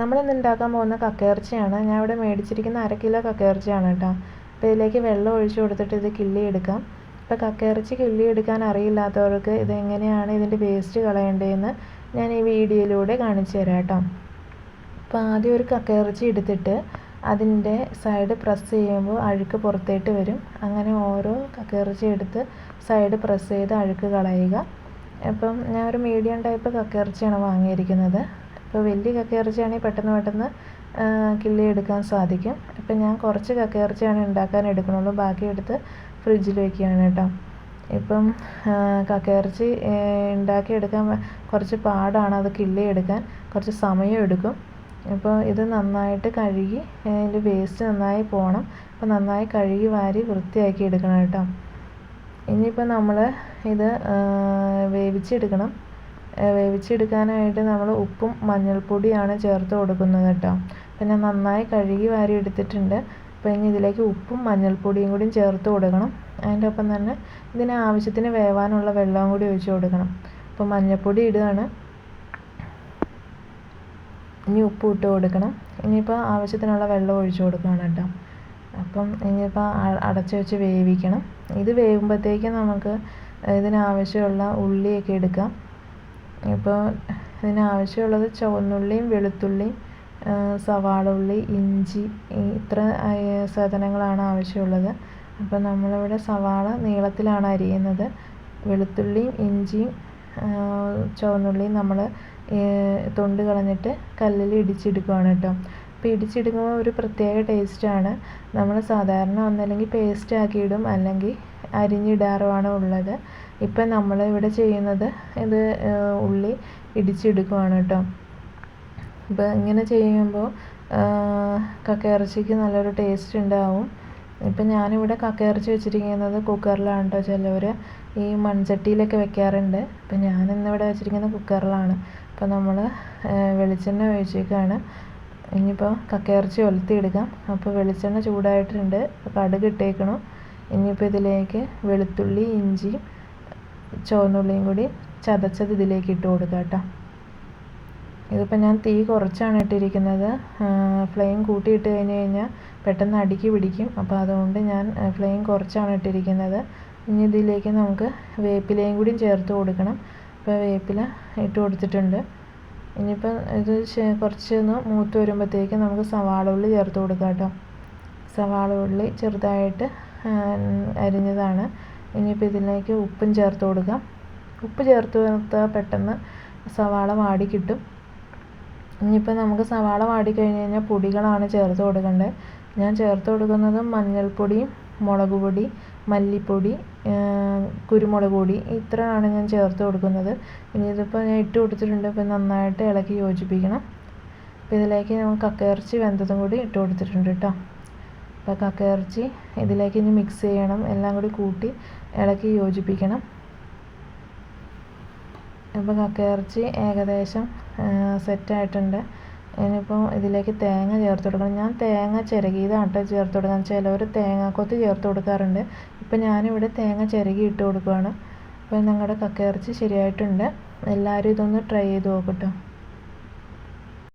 നമ്മളിന്ന് ഉണ്ടാക്കാൻ പോകുന്ന കക്കയിറച്ചിയാണ്. ഞാൻ ഇവിടെ മേടിച്ചിരിക്കുന്ന അര കിലോ കക്കയിറച്ചിയാണ് കേട്ടോ. അപ്പോൾ ഇതിലേക്ക് വെള്ളം ഒഴിച്ചു കൊടുത്തിട്ട് ഇത് കിള്ളിയെടുക്കാം. അപ്പോൾ കക്കയിറച്ചി കിള്ളിയെടുക്കാൻ അറിയില്ലാത്തവർക്ക് ഇതെങ്ങനെയാണ് ഇതിന്റെ വേസ്റ്റ് കളയേണ്ടതെന്ന് ഞാൻ ഈ വീഡിയോയിലൂടെ കാണിച്ചു തരാം കേട്ടോ. അപ്പോൾ ആദ്യം ഒരു കക്കയിറച്ചി എടുത്തിട്ട് അതിന്റെ സൈഡ് പ്രസ് ചെയ്യുമ്പോൾ അഴുക്ക് പുറത്തേട്ട് വരും. അങ്ങനെ ഓരോ കക്കയിറച്ചി എടുത്ത് സൈഡ് പ്രസ് ചെയ്ത് അഴുക്ക് കളയുക. അപ്പം ഞാൻ ഒരു മീഡിയം ടൈപ്പ് കക്കയിറച്ചിയാണ് വാങ്ങിയിരിക്കുന്നത്. ഇപ്പോൾ വലിയ കക്കയിറച്ചിയാണെങ്കിൽ പെട്ടെന്ന് പെട്ടെന്ന് കിള്ളി എടുക്കാൻ സാധിക്കും. ഇപ്പം ഞാൻ കുറച്ച് കക്കയിറച്ചിയാണ് ഉണ്ടാക്കാൻ എടുക്കണുള്ളൂ. ബാക്കി എടുത്ത് ഫ്രിഡ്ജിൽ വെക്കുകയാണ് കേട്ടോ. ഇപ്പം കക്കയിറച്ചി ഉണ്ടാക്കിയെടുക്കാൻ കുറച്ച് പാടാണ് അത് കിള്ളി എടുക്കാൻ. കുറച്ച് സമയം എടുക്കും. ഇപ്പോൾ ഇത് നന്നായിട്ട് കഴുകി അതിന്റെ വേസ്റ്റ് നന്നായി പോകണം. അപ്പോൾ നന്നായി കഴുകി വാരി വൃത്തിയാക്കി എടുക്കണം കേട്ടോ. ഇനിയിപ്പോൾ നമ്മൾ ഇത് വേവിച്ചെടുക്കണം. വേവിച്ചെടുക്കാനായിട്ട് നമ്മൾ ഉപ്പും മഞ്ഞൾപ്പൊടിയാണ് ചേർത്ത് കൊടുക്കുന്നത് കേട്ടോ. പിന്നെ നന്നായി കഴുകി വാരി എടുത്തിട്ടുണ്ട്. അപ്പോൾ ഇനി ഇതിലേക്ക് ഉപ്പും മഞ്ഞൾപ്പൊടിയും കൂടി ചേർത്ത് കൊടുക്കണം. അതിന്റെ ഒപ്പം തന്നെ ഇതിന് ആവശ്യത്തിന് വേവാനുള്ള വെള്ളവും കൂടി ഒഴിച്ച് കൊടുക്കണം. അപ്പോൾ മഞ്ഞൾപ്പൊടി ഇടുകയാണ്. ഇനി ഉപ്പ് ഇട്ട് കൊടുക്കണം. ഇനിയിപ്പോൾ ആവശ്യത്തിനുള്ള വെള്ളം ഒഴിച്ച് കൊടുക്കണം കേട്ടോ. അപ്പം ഇനിയിപ്പോൾ അടച്ച് വെച്ച് വേവിക്കണം. ഇത് വേവുമ്പോഴത്തേക്കും നമുക്ക് ഇതിനാവശ്യമുള്ള ഉള്ളിയൊക്കെ എടുക്കാം. ഇപ്പോൾ ഇതിനാവശ്യമുള്ളത് ചുവന്നുള്ളിയും വെളുത്തുള്ളിയും സവാള ഉള്ളി ഇഞ്ചി ഇത്ര സാധനങ്ങളാണ് ആവശ്യമുള്ളത്. അപ്പോൾ നമ്മളിവിടെ സവാള നീളത്തിലാണ് അരിയുന്നത്. വെളുത്തുള്ളിയും ഇഞ്ചിയും ചുവന്നുള്ളിയും നമ്മൾ തൊണ്ട് കളഞ്ഞിട്ട് കല്ലിൽ ഇടിച്ചെടുക്കുകയാണ് കേട്ടോ. അപ്പോൾ ഇടിച്ചെടുക്കുമ്പോൾ ഒരു പ്രത്യേക ടേസ്റ്റാണ്. നമ്മൾ സാധാരണ ഒന്നല്ലെങ്കിൽ പേസ്റ്റ് ആക്കിയിടും അല്ലെങ്കിൽ അരിഞ്ഞിടാറുമാണ് ഉള്ളത്. ഇപ്പം നമ്മൾ ഇവിടെ ചെയ്യുന്നത് ഇത് ഉള്ളി ഇടിച്ചെടുക്കുവാണ് കേട്ടോ. അപ്പോൾ ഇങ്ങനെ ചെയ്യുമ്പോൾ കക്കയിറച്ചിക്ക് നല്ലൊരു ടേസ്റ്റ് ഉണ്ടാവും. ഇപ്പം ഞാനിവിടെ കക്കയിറച്ചി വെച്ചിരിക്കുന്നത് കുക്കറിലാണ് കേട്ടോ. ചിലവർ ഈ മൺചട്ടിയിലൊക്കെ വെക്കാറുണ്ട്. അപ്പം ഞാനിന്നിവിടെ വെച്ചിരിക്കുന്നത് കുക്കറിലാണ്. അപ്പോൾ നമ്മൾ വെളിച്ചെണ്ണ ഒഴിച്ചേക്കാണ്. ഇനിയിപ്പോൾ കക്കയിറച്ചി ഒലത്തിയെടുക്കാം അപ്പോൾ വെളിച്ചെണ്ണ ചൂടായിട്ടുണ്ട്. കടുക് ഇട്ടേക്കണം. ഇനിയിപ്പോൾ ഇതിലേക്ക് വെളുത്തുള്ളി ഇഞ്ചിയും ചുവന്നുള്ളിയും കൂടി ചതച്ചത് ഇതിലേക്ക് ഇട്ട് കൊടുക്കുക കേട്ടോ. ഇതിപ്പോൾ ഞാൻ തീ കുറച്ചാണ് ഇട്ടിരിക്കുന്നത്. ഫ്ലെയിം കൂട്ടിയിട്ട് കഴിഞ്ഞ് കഴിഞ്ഞാൽ പെട്ടെന്ന് അടുക്കി പിടിക്കും. അപ്പോൾ അതുകൊണ്ട് ഞാൻ ഫ്ലെയിം കുറച്ചാണ് ഇട്ടിരിക്കുന്നത്. ഇനി ഇതിലേക്ക് നമുക്ക് വേപ്പിലയും കൂടി ചേർത്ത് കൊടുക്കണം. ഇപ്പോൾ വേപ്പില ഇട്ട് കൊടുത്തിട്ടുണ്ട്. ഇനിയിപ്പോൾ ഇത് കുറച്ചൊന്ന് മൂത്ത് വരുമ്പോഴത്തേക്ക് നമുക്ക് സവാള ഉള്ളി ചേർത്ത് കൊടുക്കാം കേട്ടോ. സവാള ഉള്ളി ചെറുതായിട്ട് അരിഞ്ഞതാണ്. ഇനിയിപ്പോൾ ഇതിലേക്ക് ഉപ്പും ചേർത്ത് കൊടുക്കാം. ഉപ്പ് ചേർത്ത് കൊടുത്താൽ പെട്ടെന്ന് സവാള വാടി കിട്ടും. ഇനിയിപ്പോൾ നമുക്ക് സവാള വാടി കഴിഞ്ഞ് കഴിഞ്ഞാൽ പൊടികളാണ് ചേർത്ത് കൊടുക്കേണ്ടത് ഞാൻ ചേർത്ത് കൊടുക്കുന്നത് മഞ്ഞൾപ്പൊടിയും മുളക് പൊടി മല്ലിപ്പൊടി കുരുമുളക് പൊടി. ഇത്രയാണ് ഞാൻ ചേർത്ത് കൊടുക്കുന്നത്. ഇനി ഇതിപ്പോൾ ഞാൻ ഇട്ട് കൊടുത്തിട്ടുണ്ട്. ഇപ്പോൾ നന്നായിട്ട് ഇളക്കി യോജിപ്പിക്കണം. അപ്പോൾ ഇതിലേക്ക് നമുക്ക് കക്കയിറച്ചി വെന്തതും കൂടി ഇട്ട് കൊടുത്തിട്ടുണ്ട് കേട്ടോ. അപ്പോൾ കക്കയിറച്ചി ഇതിലേക്ക് ഇനി മിക്സ് ചെയ്യണം. എല്ലാം കൂടി കൂട്ടി ഇളക്കി യോജിപ്പിക്കണം. ഇപ്പോൾ കക്കയിറച്ചി ഏകദേശം സെറ്റായിട്ടുണ്ട് ഇനിയിപ്പോൾ ഇതിലേക്ക് തേങ്ങ ചേർത്ത് കൊടുക്കണം. ഞാൻ തേങ്ങ ചിരകിയതാണ് കേട്ടോ ചേർത്ത് കൊടുക്കാൻ. ചിലവർ തേങ്ങാക്കൊത്ത് ചേർത്ത് കൊടുക്കാറുണ്ട്. ഇപ്പം ഞാനിവിടെ തേങ്ങ ചിരകി ഇട്ട് കൊടുക്കുകയാണ് അപ്പോൾ ഞങ്ങളുടെ കക്കയിറച്ചി ശരിയായിട്ടുണ്ട്. എല്ലാവരും ഇതൊന്ന് ട്രൈ ചെയ്ത് നോക്കട്ടോ